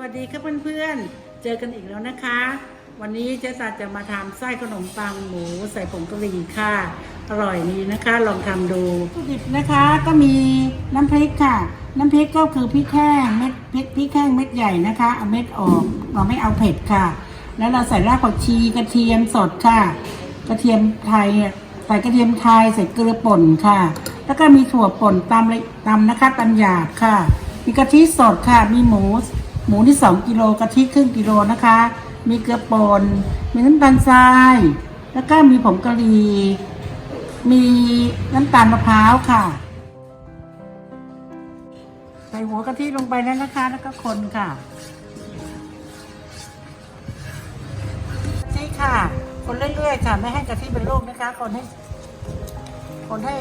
วัสดีครับเพื่อนๆ เจอกันอีกแล้วนะคะ วันนี้เจ๊สัตจะมาทำไส้ขนมปังหมูใส่ผงกะหรี่ค่ะ อร่อยดีนะคะ ลองทำดูวัตถุดิบนะคะก็มีน้ำพริกค่ะ น้ำพริกก็คือพริกแห้งเม็ดพริกพริกแห้งเม็ดใหญ่นะคะ เอาเม็ดออกเราไม่เอาเผ็ดค่ะ แล้วเราใส่รากผักชีกระเทียมสดค่ะ กระเทียมไทยใส่กระเทียมไทยใส่เกลือป่นค่ะ แล้วก็มีถั่วป่นตำเลยตำนะคะตำหยาบค่ะ มีกะทิสดค่ะมีหมู หมูที่สองกิโลกะทิครึ่งกิโลนะคะ มีเกลือป่นมีน้ำตาลทราย แล้วก็มีผงกะหรี่มีน้ำตาลมะพร้าวค่ะ ใส่หัวกะทิลงไปแล้วนะคะ แล้วก็คนค่ะ ใช่ค่ะ คนเรื่อยๆค่ะ ไม่ให้กะทิเป็นลูกนะคะ คนให้ คนให้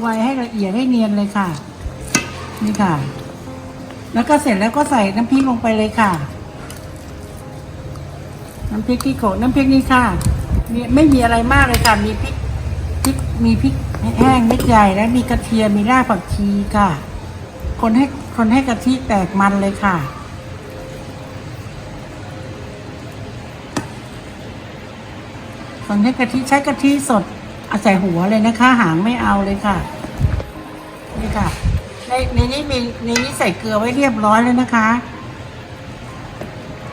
ไวๆให้ละเอียดให้เนียนเลยค่ะ นี่ค่ะ แล้วก็เสร็จแล้วก็ใส่น้ำพริกลงไปเลยค่ะ น้ำพริกที่โขลกน้ำพริกนี่ค่ะมีไม่มีอะไรมากเลยค่ะ มีพริกพริกมีพริกแห้งเม็ดใหญ่ และมีกระเทียมมีรากผักชีค่ะ คนให้คนให้กะทิแตกมันเลยค่ะ คนให้กะทิใช้กะทิสดอาใส่หัวเลยนะคะ หางไม่เอาเลยค่ะ นี่ค่ะ ในในนี้มีในนี้ใส่เกลือไว้เรียบร้อยแล้วนะคะ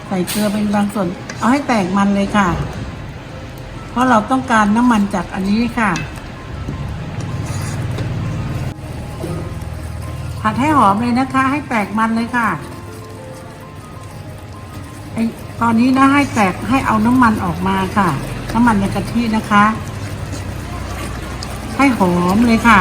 ใส่เกลือเป็นบางส่วน เอาให้แตกมันเลยค่ะ เพราะเราต้องการน้ำมันจากอันนี้ค่ะ ผัดให้หอมเลยนะคะ ให้แตกมันเลยค่ะไอตอนนี้นะให้แตกให้เอาน้ำมันออกมาค่ะ น้ำมันในกะทินะคะ ให้หอมเลยค่ะ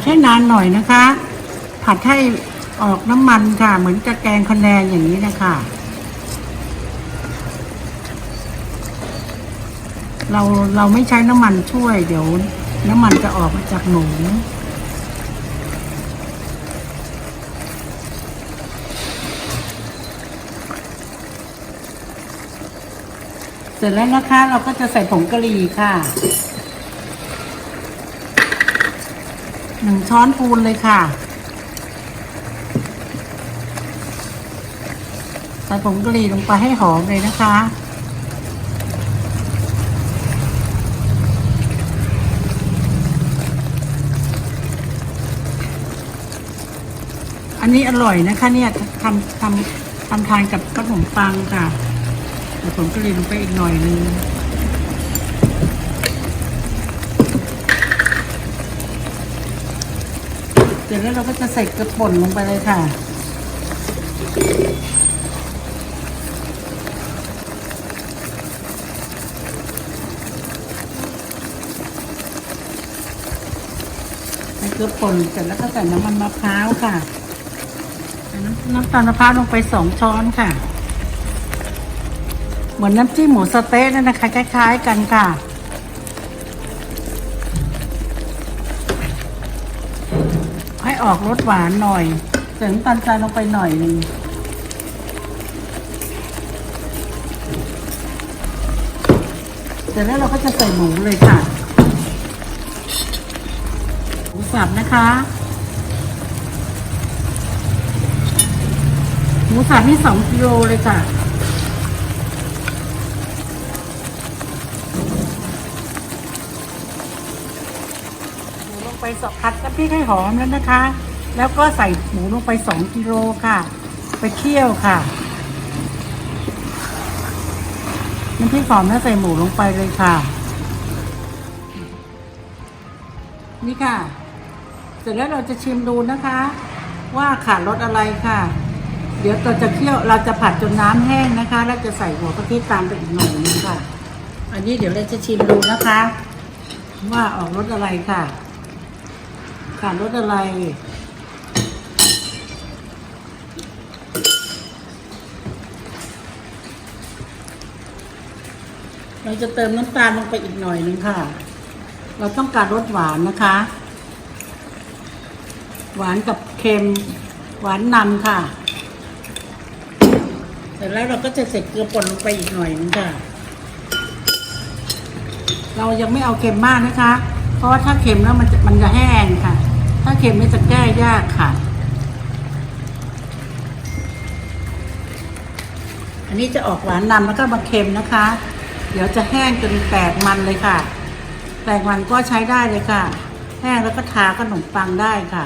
ดให้นานหน่อยนะคะ ผัดให้ออกน้ำมันค่ะ เหมือนจะแกงคะแนนอย่างนี้นะคะ เราเราไม่ใช้น้ำมันช่วย เดี๋ยว น้ำมันจะออกมาจากหมูเสร็จแล้วนะคะ เราก็จะใส่ผงกะหรี่ค่ะ หนึ่งช้อนปูนเลยค่ะ ใส่ผงกะหรี่ลงไปให้หอมเลยนะคะอันนี้อร่อยนะคะเนี่ยทำทำทำทานกับขนมปังค่ะใส่ผงกะหรี่ลงไปอีกหน่อยนึง เสร็จแล้วเราก็จะใส่กระป่นลงไปเลยค่ะ ใส่เกลือป่นเสร็จแล้วก็ใส่น้ำมันมะพร้าวค่ะน้ำน้ำตาลมะพร้าวลงไปสองช้อนค่ะ เหมือนน้ำจิ้มหมูสเต๊ะนั่นนะคะ คล้าย ๆ กันค่ะ ให้ออกรสหวานหน่อยเสริมตาลทรายลงไปหน่อยหนึ่งเสร็จแล้วเราก็จะใส่หมูเลยค่ะหมูสับนะคะหมูสับนี่สองกิโลเลยค่ะ หมูลงไป สองผัดน้ำพริกให้หอมแล้วนะคะ แล้วก็ใส่หมูลงไปสองกิโลค่ะ ไปเคี่ยวค่ะ น้ำพริกหอมแล้วใส่หมูลงไปเลยค่ะ นี่ค่ะ เสร็จแล้วเราจะชิมดูนะคะ ว่าขาดรสอะไรค่ะ เดี๋ยวเราจะเคี่ยวเราจะผัดจนน้ำแห้งนะคะ แล้วจะใส่หัวกะทิตามไปอีกหน่อยนึงค่ะ อันนี้เดี๋ยวเราจะชิมดูนะคะ ว่าออกรสอะไรค่ะ ขาดรสอะไร เราจะเติมน้ำตาลลงไปอีกหน่อยนึงค่ะ เราต้องการรสหวานนะคะ หวานกับเค็ม หวานนำค่ะ เสร็จแล้วเราก็จะเสร็จเกลือป่นลงไปอีกหน่อยนึงค่ะ เรายังไม่เอาเค็มมากนะคะ เพราะว่าถ้าเค็มแล้วมันจะมันจะแห้งค่ะ ถ้าเค็มนี่จะแก้ยากค่ะ อันนี้จะออกหวานนำแล้วก็มาเค็มนะคะ เดี๋ยวจะแห้งจนแตกมันเลยค่ะ แตกมันก็ใช้ได้เลยค่ะ แห้งแล้วก็ทาขนมปังได้ค่ะ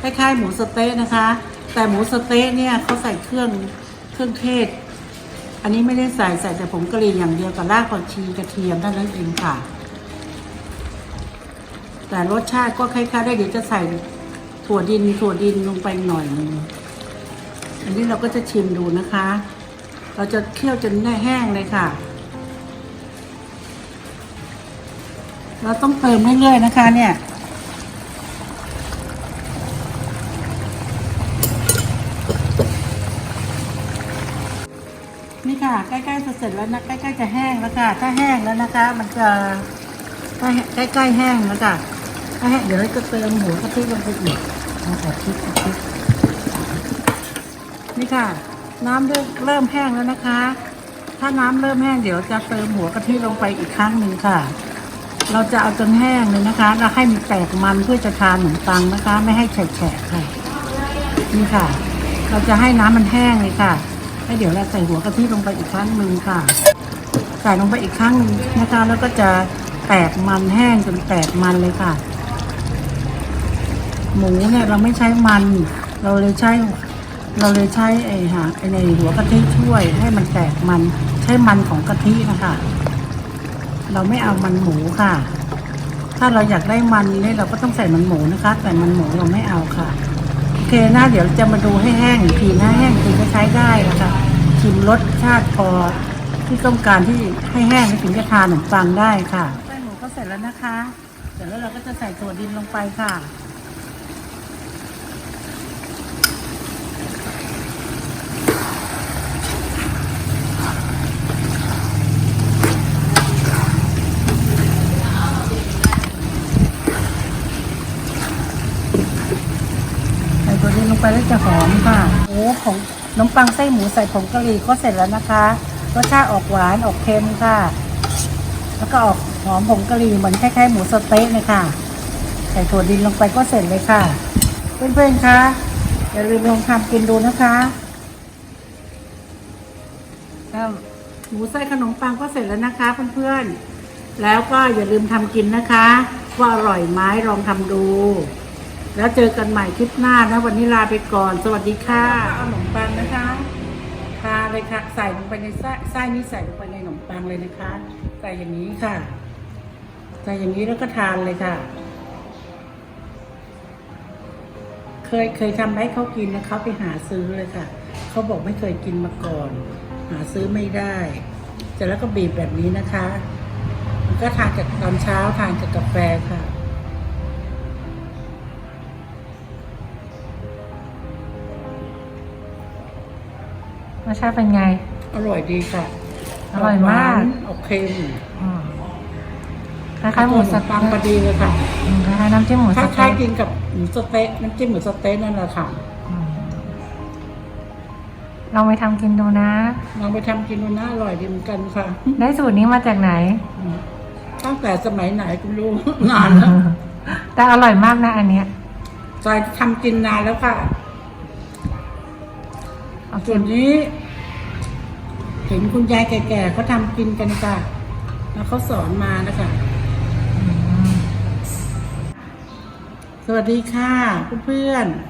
คล้ายๆหมูสเต๊ะนะคะ แต่หมูสเต๊ะเนี่ยเขาใส่เครื่องเครื่องเทศ อันนี้ไม่ได้ใส่ใส่แต่ผงกะหรี่อย่างเดียวกับรากผักชีกระเทียมเท่านั้นเองค่ะ แต่รสชาติก็คล้ายๆได้เดี๋ยวจะใส่ถั่วดินถั่วดินลงไปหน่อยนึงอันนี้เราก็จะชิมดูนะคะ เราจะเคี่ยวจนแห้งเลยค่ะ เราต้องเติมเรื่อยๆนะคะ เนี่ยนี่ค่ะใกล้ๆจะเสร็จแล้วนะใกล้ๆจะแห้งแล้วค่ะ ถ้าแห้งแล้วนะคะ มันจะใกล้ๆแห้งแล้วค่ะ ถ้าแห้งเดี๋ยวจะเติมหัวกะทิลงไปอีกเอาแต่พริกกะทินี่ค่ะ น้ำเริ่มเริ่มแห้งแล้วนะคะ ถ้าน้ำเริ่มแห้งเดี๋ยวจะเติมหัวกะทิลงไปอีกครั้งหนึ่งค่ะ เราจะเอาจนแห้งเลยนะคะแล้วให้มันแตกมันเพื่อจะทานขนมปังนะคะ ไม่ให้แฉะค่ะนี่ค่ะ เราจะให้น้ำมันแห้งเลยค่ะแล้วเดี๋ยวเราใส่หัวกะทิลงไปอีกครั้งหนึ่งค่ะใส่ลงไปอีกครั้งหนึ่งนะคะ แล้วก็จะแตกมันแห้งจนแตกมันเลยค่ะ หมูเนี่ยเราไม่ใช้มัน เราเลยใช้เราเลยใช้ไอ้หาไอ้ในหัวกะทิช่วยให้มันแตกมันใช้มันของกะทินะคะ เราไม่เอามันหมูค่ะ ถ้าเราอยากได้มันเนี่ยเราก็ต้องใส่มันหมูนะคะ แต่มันหมูเราไม่เอาค่ะโอเคนะเดี๋ยวจะมาดูให้แห้งอีกทีนะแห้งจริงก็ใช้ได้นะคะชิมรสชาติพอที่ต้องการที่ให้แห้งถึงจะทานขนมปังได้ค่ะแป้งหมูก็เสร็จแล้วนะคะเสร็จแล้วเราก็จะใส่ถั่วดินลงไปค่ะ ตัวนี้ลงไปแล้วจะหอมค่ะหมูของน้ำปังไส้หมูใส่ผงกะหรี่ก็เสร็จแล้วนะคะรสชาติออกหวานออกเค็มค่ะ แล้วก็ออกหอมผงกะหรี่เหมือนคล้ายๆหมูสเต๊ะเลยค่ะ ใส่ถั่วดินลงไปก็เสร็จเลยค่ะ เพื่อนๆคะอย่าลืมลองทำกินดูนะคะแล้วหมูไส้ขนมปังก็เสร็จแล้วนะคะเพื่อนๆ แล้วก็อย่าลืมทำกินนะคะ ว่าอร่อยไหมลองทำดู แล้วเจอกันใหม่คลิปหน้านะ วันนี้ลาไปก่อน สวัสดีค่ะเอาขนมปังนะคะทาเลยค่ะ ใส่ลงไปในไส้ไส้นี้ใส่ลงไปในขนมปังเลยนะคะ ใส่อย่างนี้ค่ะ ใส่อย่างนี้แล้วก็ทานเลยค่ะ เคยเคยทำให้เขากินนะเขาไปหาซื้อเลยค่ะ เขาบอกไม่เคยกินมาก่อน หาซื้อไม่ได้เสร็จแล้วก็บีบแบบนี้นะคะมันก็ทานกับตอนเช้าทานกับกาแฟค่ะ สชาติเป็นไง อร่อยดีค่ะอร่อยมากหวนออกเค็มอืมคล้ายๆหมูสะปัเต๊ะงพอดีเลยค่ะอืมคล้ายๆน้ำจิ้มหมูคสะล้าเต๊ะยๆกินกับหมูสะเต๊ะน้ำจิ้มหมูสะเต๊ะนั่นแหละค่ะอืมลองไปทำกินดูนะ ลองไปทำกินดูนะอร่อยดีเหมือนกันค่ะได้สูตรนี้มาจากไหนตั้งแต่สมัยไหนก็ไม่รู้ นานแล้วแต่อร่อยมากนะอันเนี้ย จอยทำกินนานแล้วค่ะ เอาส่กิวนนนี้ เห็นคุณยายแก่ๆเขาทำกินกันค่ะ แล้วเขาสอนมานะคะอืมสวัสดีค่ะเพื่อนๆ